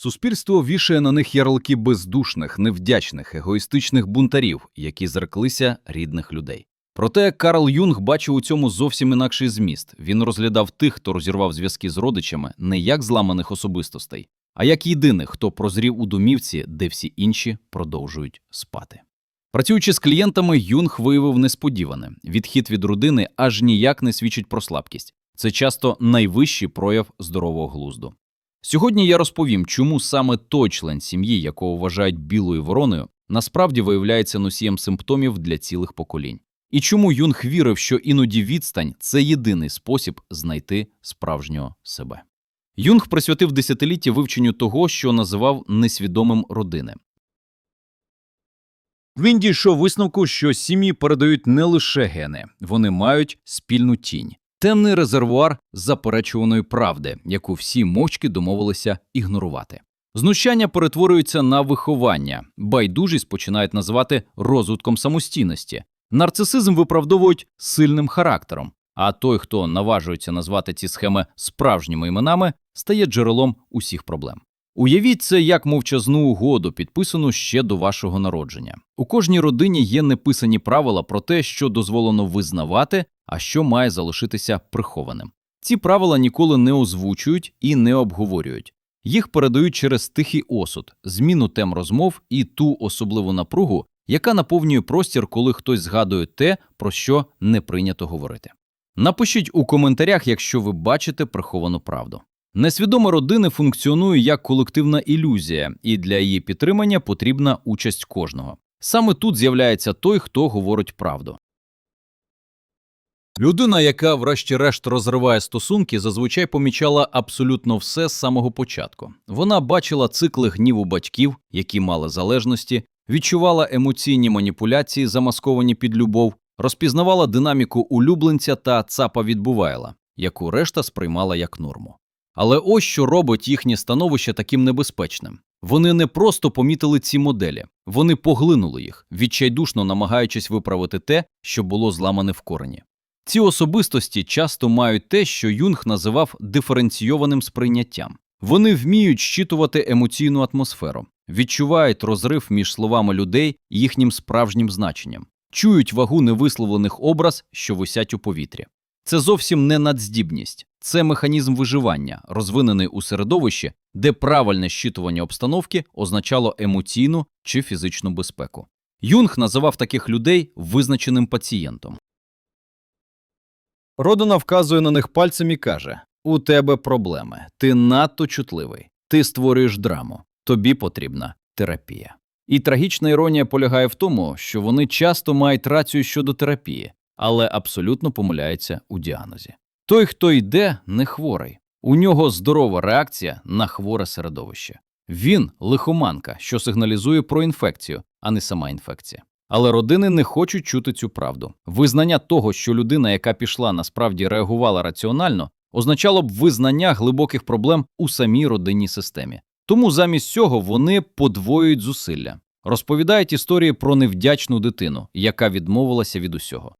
Суспільство вішає на них ярлики бездушних, невдячних, егоїстичних бунтарів, які зреклися рідних людей. Проте Карл Юнг бачив у цьому зовсім інакший зміст. Він розглядав тих, хто розірвав зв'язки з родичами, не як зламаних особистостей, а як єдиних, хто прозрів у домівці, де всі інші продовжують спати. Працюючи з клієнтами, Юнг виявив несподіване відхід від родини аж ніяк не свідчить про слабкість. Це часто найвищий прояв здорового глузду. Сьогодні я розповім, чому саме той член сім'ї, якого вважають білою вороною, насправді виявляється носієм симптомів для цілих поколінь. І чому Юнг вірив, що іноді відстань це єдиний спосіб знайти справжнього себе. Юнг присвятив десятиліття вивченню того, що називав несвідомим родини. Він дійшов висновку, що сім'ї передають не лише гени, вони мають спільну тінь, темний резервуар заперечуваної правди, яку всі мовчки домовилися ігнорувати. Знущання перетворюються на виховання, байдужість починають називати розвитком самостійності, нарцисизм виправдовують сильним характером, а той, хто наважується назвати ці схеми справжніми іменами, стає джерелом усіх проблем. Уявіть це як мовчазну угоду, підписану ще до вашого народження. У кожній родині є неписані правила про те, що дозволено визнавати, а що має залишитися прихованим. Ці правила ніколи не озвучують і не обговорюють. Їх передають через тихий осуд, зміну тем розмов і ту особливу напругу, яка наповнює простір, коли хтось згадує те, про що не прийнято говорити. Напишіть у коментарях, якщо ви бачите приховану правду. Несвідома родина функціонує як колективна ілюзія, і для її підтримання потрібна участь кожного. Саме тут з'являється той, хто говорить правду. Людина, яка врешті-решт розриває стосунки, зазвичай помічала абсолютно все з самого початку. Вона бачила цикли гніву батьків, які мали залежності, відчувала емоційні маніпуляції, замасковані під любов, розпізнавала динаміку улюбленця та цапа відбувайла, яку решта сприймала як норму. Але ось що робить їхнє становище таким небезпечним. Вони не просто помітили ці моделі, вони поглинули їх, відчайдушно намагаючись виправити те, що було зламане в корені. Ці особистості часто мають те, що Юнг називав диференційованим сприйняттям. Вони вміють щитувати емоційну атмосферу, відчувають розрив між словами людей і їхнім справжнім значенням, чують вагу невисловлених образ, що висять у повітрі. Це зовсім не надздібність, це механізм виживання, розвинений у середовищі, де правильне щитування обстановки означало емоційну чи фізичну безпеку. Юнг називав таких людей визначеним пацієнтом. Родина вказує на них пальцем і каже: У тебе проблеми, ти надто чутливий, ти створюєш драму, тобі потрібна терапія. І трагічна іронія полягає в тому, що вони часто мають рацію щодо терапії, але абсолютно помиляються у діагнозі. Той, хто йде, не хворий. У нього здорова реакція на хворе середовище. Він лихоманка, що сигналізує про інфекцію, а не сама інфекція. Але родини не хочуть чути цю правду. Визнання того, що людина, яка пішла, насправді реагувала раціонально, означало б визнання глибоких проблем у самій родинній системі. Тому замість цього вони подвоюють зусилля, розповідають історії про невдячну дитину, яка відмовилася від усього.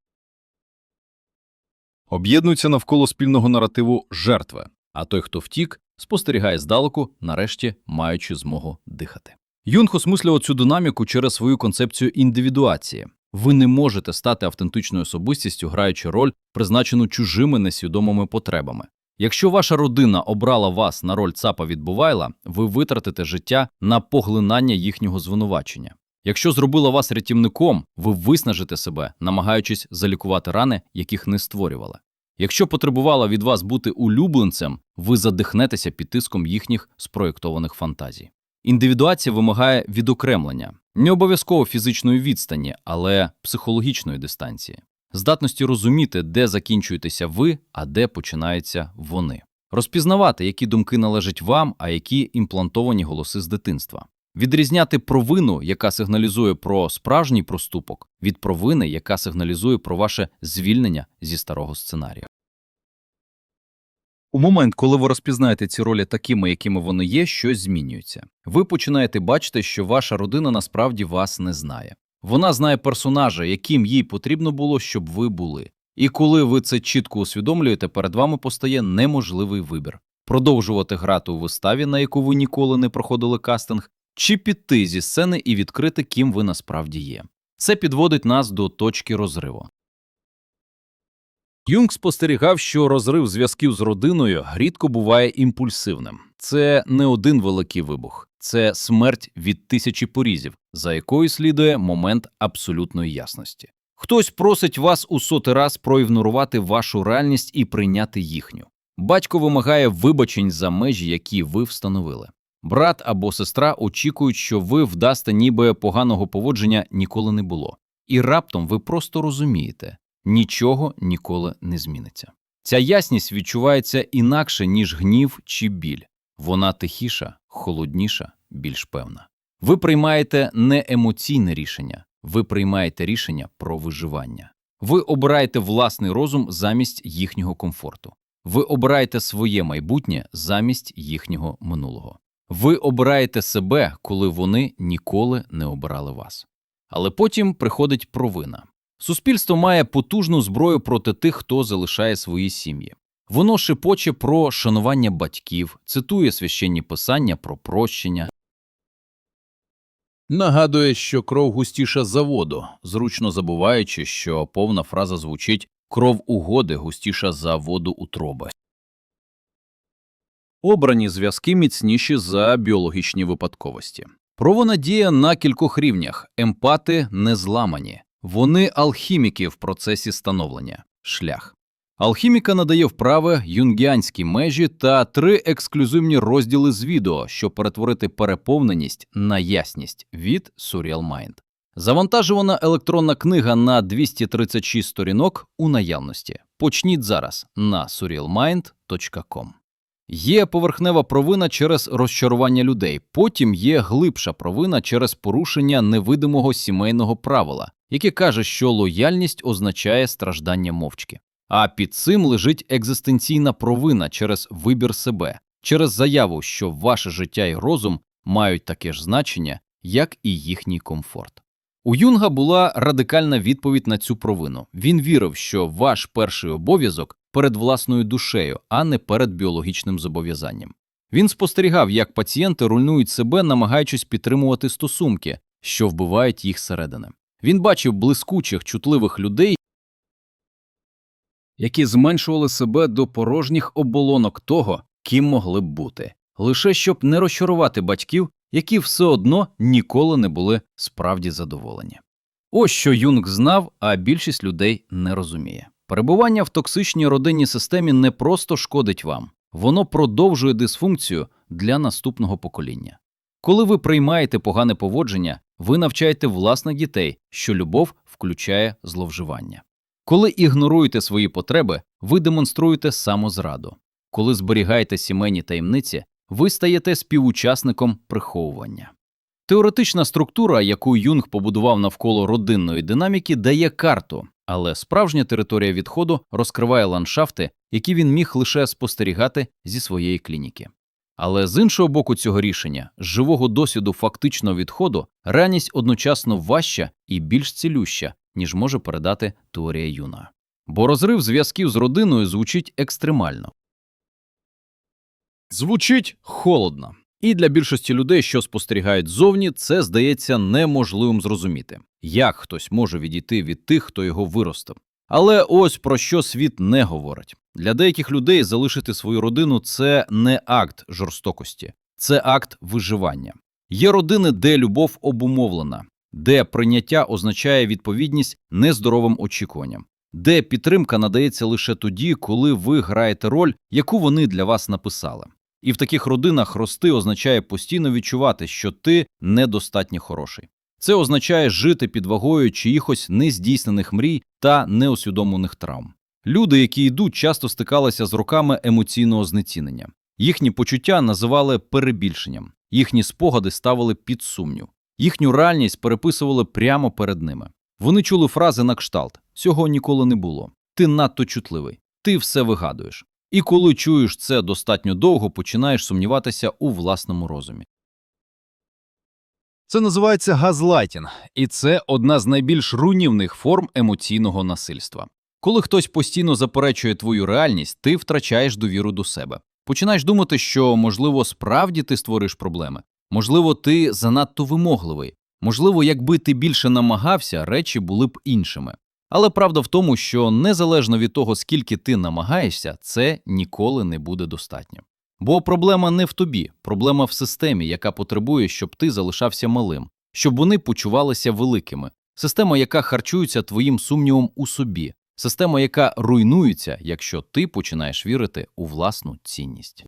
Об'єднуються навколо спільного наративу жертви, а той, хто втік, спостерігає здалеку, нарешті маючи змогу дихати. Юнг осмислював цю динаміку через свою концепцію індивідуації. Ви не можете стати автентичною особистістю, граючи роль, призначену чужими несвідомими потребами. Якщо ваша родина обрала вас на роль цапа відбувайла, ви витратите життя на поглинання їхнього звинувачення. Якщо зробила вас рятівником, ви виснажите себе, намагаючись залікувати рани, яких не створювали. Якщо потребувала від вас бути улюбленцем, ви задихнетеся під тиском їхніх спроєктованих фантазій. Індивідуація вимагає відокремлення, не обов'язково фізичної відстані, але психологічної дистанції, здатності розуміти, де закінчуєтеся ви, а де починаються вони, розпізнавати, які думки належать вам, а які імплантовані голоси з дитинства, відрізняти провину, яка сигналізує про справжній проступок, від провини, яка сигналізує про ваше звільнення зі старого сценарію. У момент, коли ви розпізнаєте ці ролі такими, якими вони є, щось змінюється. Ви починаєте бачити, що ваша родина насправді вас не знає. Вона знає персонажа, яким їй потрібно було, щоб ви були. І коли ви це чітко усвідомлюєте, перед вами постає неможливий вибір продовжувати грати у виставі, на яку ви ніколи не проходили кастинг, чи піти зі сцени і відкрити, ким ви насправді є. Це підводить нас до точки розриву. Юнг спостерігав, що розрив зв'язків з родиною рідко буває імпульсивним. Це не один великий вибух, це смерть від тисячі порізів, за якою слідує момент абсолютної ясності. Хтось просить вас у сотий раз проігнорувати вашу реальність і прийняти їхню. Батько вимагає вибачень за межі, які ви встановили. Брат або сестра очікують, що ви вдасте, ніби поганого поводження ніколи не було. І раптом ви просто розумієте, нічого ніколи не зміниться. Ця ясність відчувається інакше, ніж гнів чи біль. Вона тихіша, холодніша, більш певна. Ви приймаєте не емоційне рішення, ви приймаєте рішення про виживання. Ви обираєте власний розум замість їхнього комфорту. Ви обираєте своє майбутнє замість їхнього минулого. Ви обираєте себе, коли вони ніколи не обирали вас. Але потім приходить провина. Суспільство має потужну зброю проти тих, хто залишає свої сім'ї. Воно шепоче про шанування батьків, цитує священні писання про прощення. Нагадує, що кров густіша за воду, зручно забуваючи, що повна фраза звучить кров угоди густіша за воду утроби. Обрані зв'язки міцніші за біологічні випадковості. Провона діє на кількох рівнях. Емпати не зламані. Вони алхіміки в процесі становлення. Шлях. Алхіміка надає вправи юнгіанські межі та три ексклюзивні розділи з відео, щоб перетворити переповненість на ясність від Surreal Mind. Завантажувана електронна книга на 236 сторінок у наявності. Почніть зараз на surrealmind.com. Є поверхнева провина через розчарування людей, потім є глибша провина через порушення невидимого сімейного правила, яке каже, що лояльність означає страждання мовчки. А під цим лежить екзистенційна провина через вибір себе, через заяву, що ваше життя і розум мають таке ж значення, як і їхній комфорт. У Юнга була радикальна відповідь на цю провину. Він вірив, що ваш перший обов'язок перед власною душею, а не перед біологічним зобов'язанням. Він спостерігав, як пацієнти руйнують себе, намагаючись підтримувати стосунки, що вбивають їх середини. Він бачив блискучих, чутливих людей, які зменшували себе до порожніх оболонок того, ким могли б бути, лише щоб не розчарувати батьків, які все одно ніколи не були справді задоволені. Ось що Юнг знав, а більшість людей не розуміє. Перебування в токсичній родинній системі не просто шкодить вам, воно продовжує дисфункцію для наступного покоління. Коли ви приймаєте погане поводження, ви навчаєте власних дітей, що любов включає зловживання. Коли ігноруєте свої потреби, ви демонструєте самозраду. Коли зберігаєте сімейні таємниці, ви стаєте співучасником приховування. Теоретична структура, яку Юнг побудував навколо родинної динаміки, дає карту, але справжня територія відходу розкриває ландшафти, які він міг лише спостерігати зі своєї клініки. Але з іншого боку цього рішення, з живого досвіду фактичного відходу, реальність одночасно важча і більш цілюща, ніж може передати теорія Юна. Бо розрив зв'язків з родиною звучить екстремально. Звучить холодно. І для більшості людей, що спостерігають ззовні, це здається неможливим зрозуміти, як хтось може відійти від тих, хто його виростив. Але ось про що світ не говорить. Для деяких людей залишити свою родину це не акт жорстокості, це акт виживання. Є родини, де любов обумовлена, де прийняття означає відповідність нездоровим очікуванням, де підтримка надається лише тоді, коли ви граєте роль, яку вони для вас написали. І в таких родинах рости означає постійно відчувати, що ти недостатньо хороший. Це означає жити під вагою чиїхось нездійснених мрій та неусвідомлених травм. Люди, які йдуть, часто стикалися з роками емоційного знецінення. Їхні почуття називали перебільшенням, їхні спогади ставили під сумнів, їхню реальність переписували прямо перед ними. Вони чули фрази на кшталт: цього ніколи не було. Ти надто чутливий, ти все вигадуєш. І коли чуєш це достатньо довго, починаєш сумніватися у власному розумі. Це називається газлайтінг, і це одна з найбільш руйнівних форм емоційного насильства. Коли хтось постійно заперечує твою реальність, ти втрачаєш довіру до себе. Починаєш думати, що, можливо, справді ти створиш проблеми. Можливо, ти занадто вимогливий. Можливо, якби ти більше намагався, речі були б іншими. Але правда в тому, що незалежно від того, скільки ти намагаєшся, це ніколи не буде достатньо. Бо проблема не в тобі, проблема в системі, яка потребує, щоб ти залишався малим, щоб вони почувалися великими. Система, яка харчується твоїм сумнівом у собі, система, яка руйнується, якщо ти починаєш вірити у власну цінність.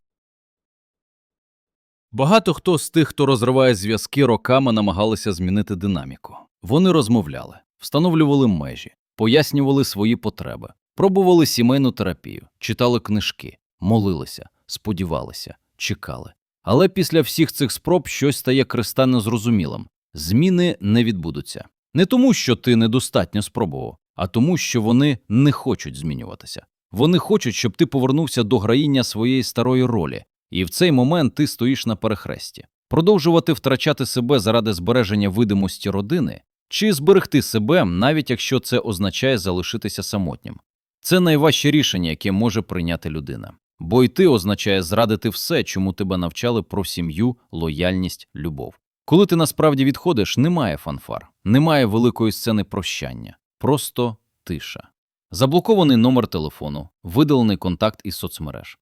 Багато хто з тих, хто розриває зв'язки, роками намагалися змінити динаміку. Вони розмовляли, встановлювали межі, пояснювали свої потреби, пробували сімейну терапію, читали книжки, молилися, сподівалися, чекали. Але після всіх цих спроб щось стає кристально зрозумілим зміни не відбудуться. Не тому, що ти недостатньо спробував, а тому, що вони не хочуть змінюватися. Вони хочуть, щоб ти повернувся до граїння своєї старої ролі, і в цей момент ти стоїш на перехресті. Продовжувати втрачати себе заради збереження видимості родини чи зберегти себе, навіть якщо це означає залишитися самотнім. Це найважче рішення, яке може прийняти людина. Бо йти означає зрадити все, чому тебе навчали про сім'ю, лояльність, любов. Коли ти насправді відходиш, немає фанфар, немає великої сцени прощання, просто тиша. Заблокований номер телефону, видалений контакт із соцмереж.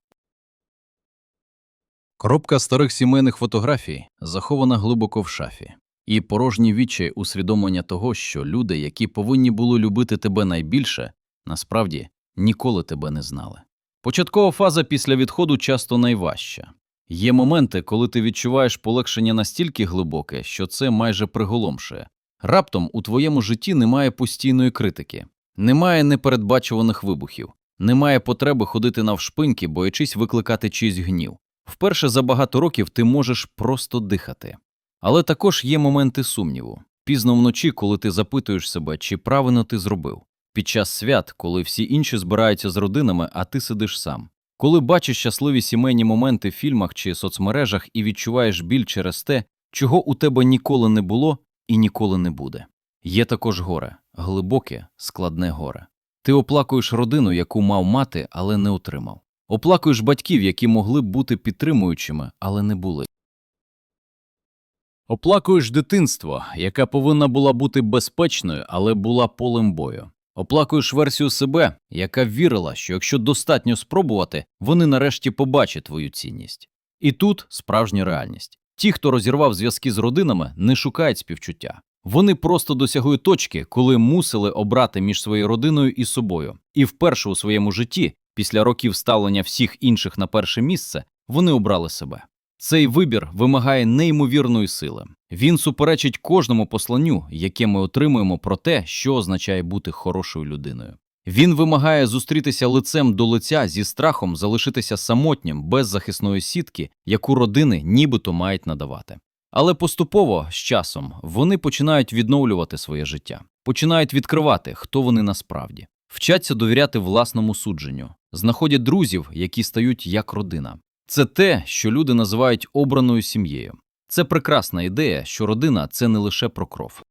Коробка старих сімейних фотографій захована глибоко в шафі, і порожній відчай усвідомлення того, що люди, які повинні були любити тебе найбільше, насправді ніколи тебе не знали. Початкова фаза після відходу часто найважча. Є моменти, коли ти відчуваєш полегшення настільки глибоке, що це майже приголомшує. Раптом у твоєму житті немає постійної критики, немає непередбачуваних вибухів, немає потреби ходити навшпиньки, боячись викликати чийсь гнів. Вперше за багато років ти можеш просто дихати. Але також є моменти сумніву. Пізно вночі, коли ти запитуєш себе, чи правильно ти зробив. Під час свят, коли всі інші збираються з родинами, а ти сидиш сам. Коли бачиш щасливі сімейні моменти в фільмах чи соцмережах і відчуваєш біль через те, чого у тебе ніколи не було і ніколи не буде. Є також горе, глибоке, складне горе. Ти оплакуєш родину, яку мав мати, але не отримав. Оплакуєш батьків, які могли б бути підтримуючими, але не були. Оплакуєш дитинство, яка повинна була бути безпечною, але була полем бою. Оплакуєш версію себе, яка вірила, що якщо достатньо спробувати, вони нарешті побачать твою цінність. І тут справжня реальність. Ті, хто розірвав зв'язки з родинами, не шукають співчуття. Вони просто досягли точки, коли мусили обрати між своєю родиною і собою. І вперше у своєму житті, після років ставлення всіх інших на перше місце, вони обрали себе. Цей вибір вимагає неймовірної сили. Він суперечить кожному посланню, яке ми отримуємо про те, що означає бути хорошою людиною. Він вимагає зустрітися лицем до лиця зі страхом залишитися самотнім без захисної сітки, яку родини нібито мають надавати. Але поступово з часом вони починають відновлювати своє життя, починають відкривати, хто вони насправді, вчаться довіряти власному судженню, знаходять друзів, які стають як родина. Це те, що люди називають обраною сім'єю. Це прекрасна ідея, що родина це не лише про кров.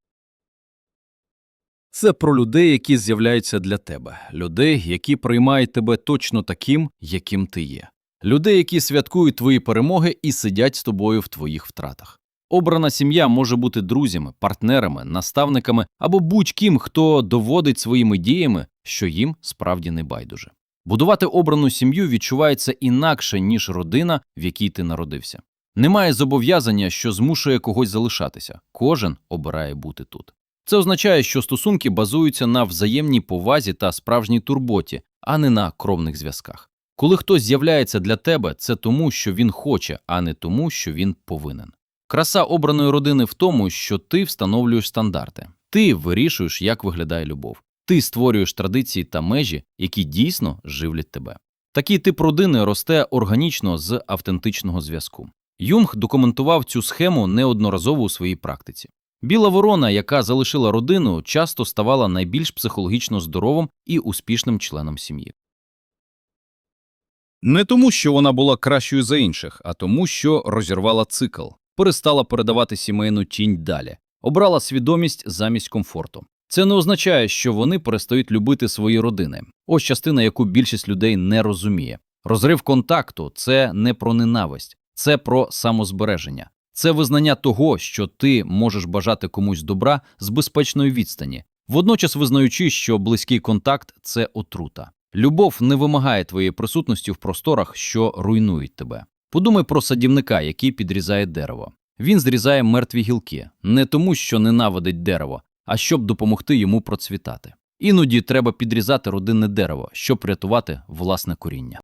Це про людей, які з'являються для тебе, людей, які приймають тебе точно таким, яким ти є, людей, які святкують твої перемоги і сидять з тобою в твоїх втратах. Обрана сім'я може бути друзями, партнерами, наставниками або будь-ким, хто доводить своїми діями, що їм справді не байдуже. Будувати обрану сім'ю відчувається інакше, ніж родина, в якій ти народився. Немає зобов'язання, що змушує когось залишатися. Кожен обирає бути тут. Це означає, що стосунки базуються на взаємній повазі та справжній турботі, а не на кровних зв'язках. Коли хтось з'являється для тебе, це тому, що він хоче, а не тому, що він повинен. Краса обраної родини в тому, що ти встановлюєш стандарти, ти вирішуєш, як виглядає любов. Ти створюєш традиції та межі, які дійсно живлять тебе. Такий тип родини росте органічно з автентичного зв'язку. Юнг документував цю схему неодноразово у своїй практиці. Біла ворона, яка залишила родину, часто ставала найбільш психологічно здоровим і успішним членом сім'ї. Не тому, що вона була кращою за інших, а тому, що розірвала цикл, перестала передавати сімейну тінь далі, обрала свідомість замість комфорту. Це не означає, що вони перестають любити свої родини. Ось частина, яку більшість людей не розуміє. Розрив контакту це не про ненависть, це про самозбереження. Це визнання того, що ти можеш бажати комусь добра з безпечної відстані, водночас визнаючи, що близький контакт це отрута. Любов не вимагає твоєї присутності в просторах, що руйнують тебе. Подумай про садівника, який підрізає дерево. Він зрізає мертві гілки не тому, що ненавидить дерево, а щоб допомогти йому процвітати. Іноді треба підрізати родинне дерево, щоб рятувати власне коріння.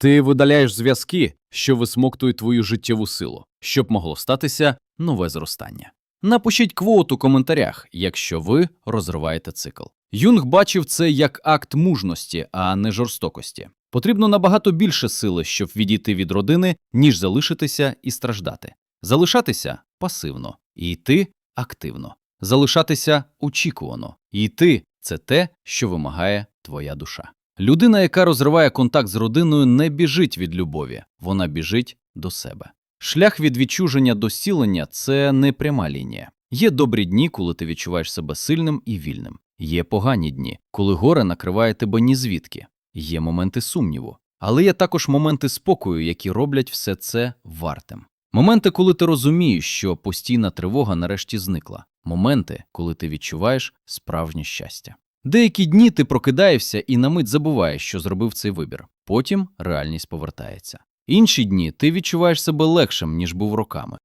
Ти видаляєш зв'язки, що висмоктують твою життєву силу, щоб могло статися нове зростання. Напишіть квот у коментарях, якщо ви розриваєте цикл. Юнг бачив це як акт мужності, а не жорстокості. Потрібно набагато більше сили, щоб відійти від родини, ніж залишитися і страждати. Залишатися пасивно, і йти активно. Залишатися очікувано, і йти це те, що вимагає твоя душа. Людина, яка розриває контакт з родиною, не біжить від любові, вона біжить до себе. Шлях від відчуження до зцілення – це не пряма лінія. Є добрі дні, коли ти відчуваєш себе сильним і вільним. Є погані дні, коли горе накриває тебе ні звідки. Є моменти сумніву. Але є також моменти спокою, які роблять все це вартим. Моменти, коли ти розумієш, що постійна тривога нарешті зникла. Моменти, коли ти відчуваєш справжнє щастя. Деякі дні ти прокидаєшся і на мить забуваєш, що зробив цей вибір. Потім реальність повертається. Інші дні ти відчуваєш себе легшим, ніж був роками.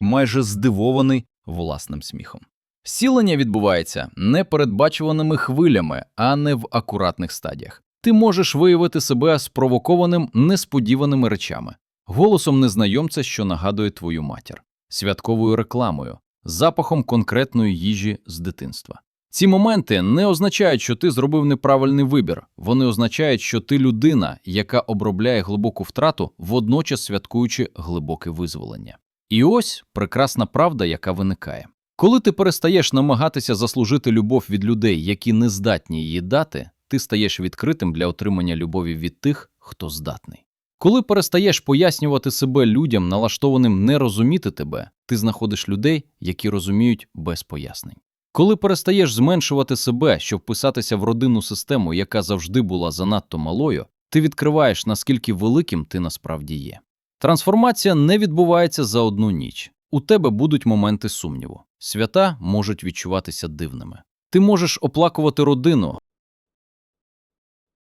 Майже здивований власним сміхом. Зцілення відбувається непередбачуваними хвилями, а не в акуратних стадіях. Ти можеш виявити себе спровокованим несподіваними речами, голосом незнайомця, що нагадує твою матір, святковою рекламою, запахом конкретної їжі з дитинства. Ці моменти не означають, що ти зробив неправильний вибір. Вони означають, що ти людина, яка обробляє глибоку втрату, водночас святкуючи глибоке визволення. І ось прекрасна правда, яка виникає. Коли ти перестаєш намагатися заслужити любов від людей, які не здатні її дати, ти стаєш відкритим для отримання любові від тих, хто здатний. Коли перестаєш пояснювати себе людям, налаштованим не розуміти тебе, ти знаходиш людей, які розуміють без пояснень. Коли перестаєш зменшувати себе, щоб вписатися в родинну систему, яка завжди була занадто малою, ти відкриваєш, наскільки великим ти насправді є. Трансформація не відбувається за одну ніч. У тебе будуть моменти сумніву. Свята можуть відчуватися дивними. Ти можеш оплакувати родину,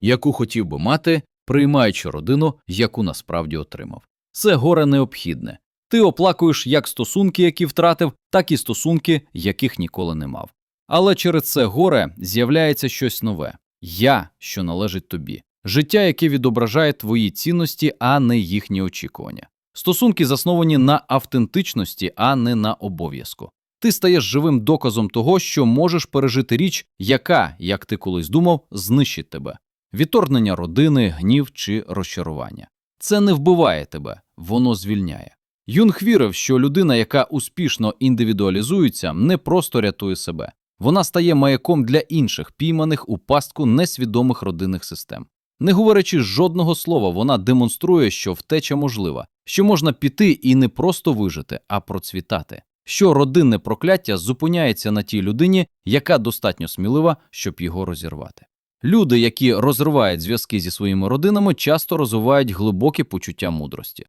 яку хотів би мати, приймаючи родину, яку насправді отримав. Це горе необхідне. Ти оплакуєш як стосунки, які втратив, так і стосунки, яких ніколи не мав. Але через це горе з'являється щось нове я, що належить тобі, життя, яке відображає твої цінності, а не їхні очікування. Стосунки засновані на автентичності, а не на обов'язку. Ти стаєш живим доказом того, що можеш пережити річ, яка, як ти колись думав, знищить тебе відторгнення родини, гнів чи розчарування. Це не вбиває тебе, воно звільняє. Юнг вірив, що людина, яка успішно індивідуалізується, не просто рятує себе, вона стає маяком для інших, пійманих у пастку несвідомих родинних систем. Не говорячи жодного слова, вона демонструє, що втеча можлива, що можна піти і не просто вижити, а процвітати, що родинне прокляття зупиняється на тій людині, яка достатньо смілива, щоб його розірвати. Люди, які розривають зв'язки зі своїми родинами, часто розвивають глибоке почуття мудрості.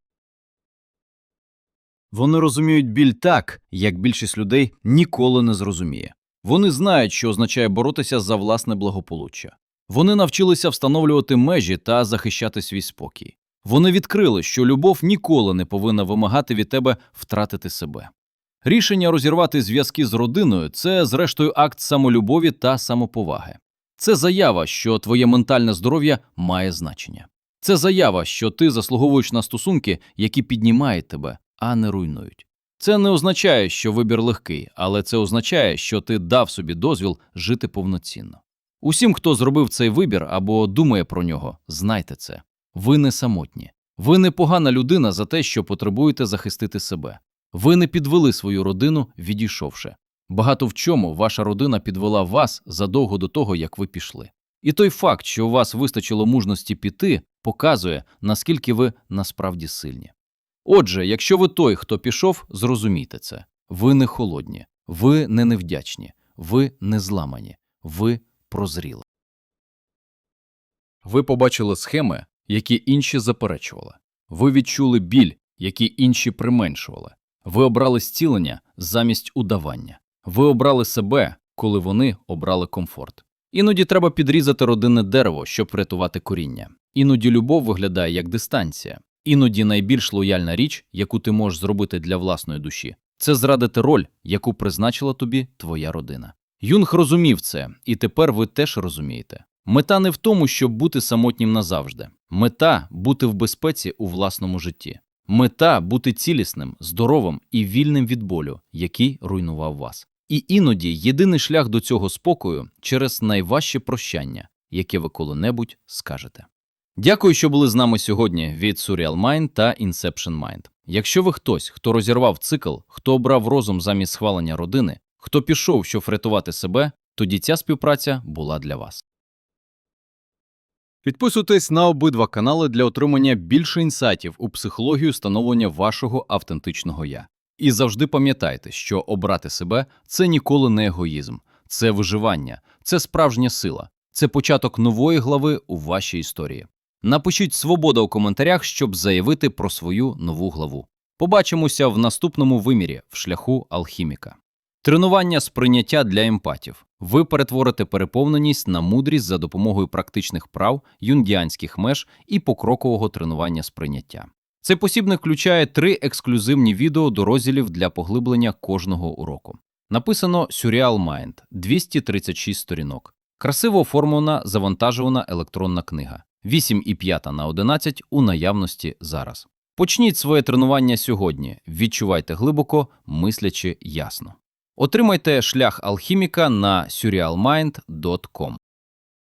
Вони розуміють біль так, як більшість людей ніколи не зрозуміє. Вони знають, що означає боротися за власне благополуччя. Вони навчилися встановлювати межі та захищати свій спокій. Вони відкрили, що любов ніколи не повинна вимагати від тебе втратити себе. Рішення розірвати зв'язки з родиною це, зрештою, акт самолюбові та самоповаги. Це заява, що твоє ментальне здоров'я має значення. Це заява, що ти заслуговуєш на стосунки, які піднімають тебе, а не руйнують. Це не означає, що вибір легкий, але це означає, що ти дав собі дозвіл жити повноцінно. Усім, хто зробив цей вибір або думає про нього, знайте це. Ви не самотні. Ви не погана людина за те, що потребуєте захистити себе. Ви не підвели свою родину, відійшовши. Багато в чому ваша родина підвела вас задовго до того, як ви пішли. І той факт, що у вас вистачило мужності піти, показує, наскільки ви насправді сильні. Отже, якщо ви той, хто пішов, зрозумійте це. Ви не холодні, ви не невдячні, ви не зламані, ви прозріли. Ви побачили схеми, які інші заперечували. Ви відчули біль, який інші применшували. Ви обрали зцілення замість удавання. Ви обрали себе, коли вони обрали комфорт. Іноді треба підрізати родинне дерево, щоб врятувати коріння. Іноді любов виглядає як дистанція. Іноді найбільш лояльна річ, яку ти можеш зробити для власної душі, це зрадити роль, яку призначила тобі твоя родина. Юнг розумів це, і тепер ви теж розумієте. Мета не в тому, щоб бути самотнім назавжди. Мета бути в безпеці у власному житті. Мета бути цілісним, здоровим і вільним від болю, який руйнував вас. І іноді єдиний шлях до цього спокою через найважче прощання, яке ви коли-небудь скажете. Дякую, що були з нами сьогодні від Surreal Mind та Inception Mind. Якщо ви хтось, хто розірвав цикл, хто обрав розум замість схвалення родини, хто пішов, щоб врятувати себе, тоді ця співпраця була для вас. Підписуйтесь на обидва канали для отримання більше інсайтів у психологію становлення вашого автентичного я. І завжди пам'ятайте, що обрати себе це ніколи не егоїзм, це виживання, це справжня сила, це початок нової глави у вашій історії. Напишіть свобода у коментарях, щоб заявити про свою нову главу. Побачимося в наступному вимірі в шляху алхіміка. Тренування сприйняття для емпатів. Ви перетворите переповненість на мудрість за допомогою практичних прав, юнгіанських меж і покрокового тренування сприйняття. Цей посібник включає три ексклюзивні відео до розділів для поглиблення кожного уроку. Написано Surreal Mind, 236 сторінок. Красиво оформлена завантажувана електронна книга. 8,5 на 11 у наявності зараз. Почніть своє тренування сьогодні. Відчувайте глибоко, мислячи ясно. Отримайте шлях алхіміка на surrealmind.com.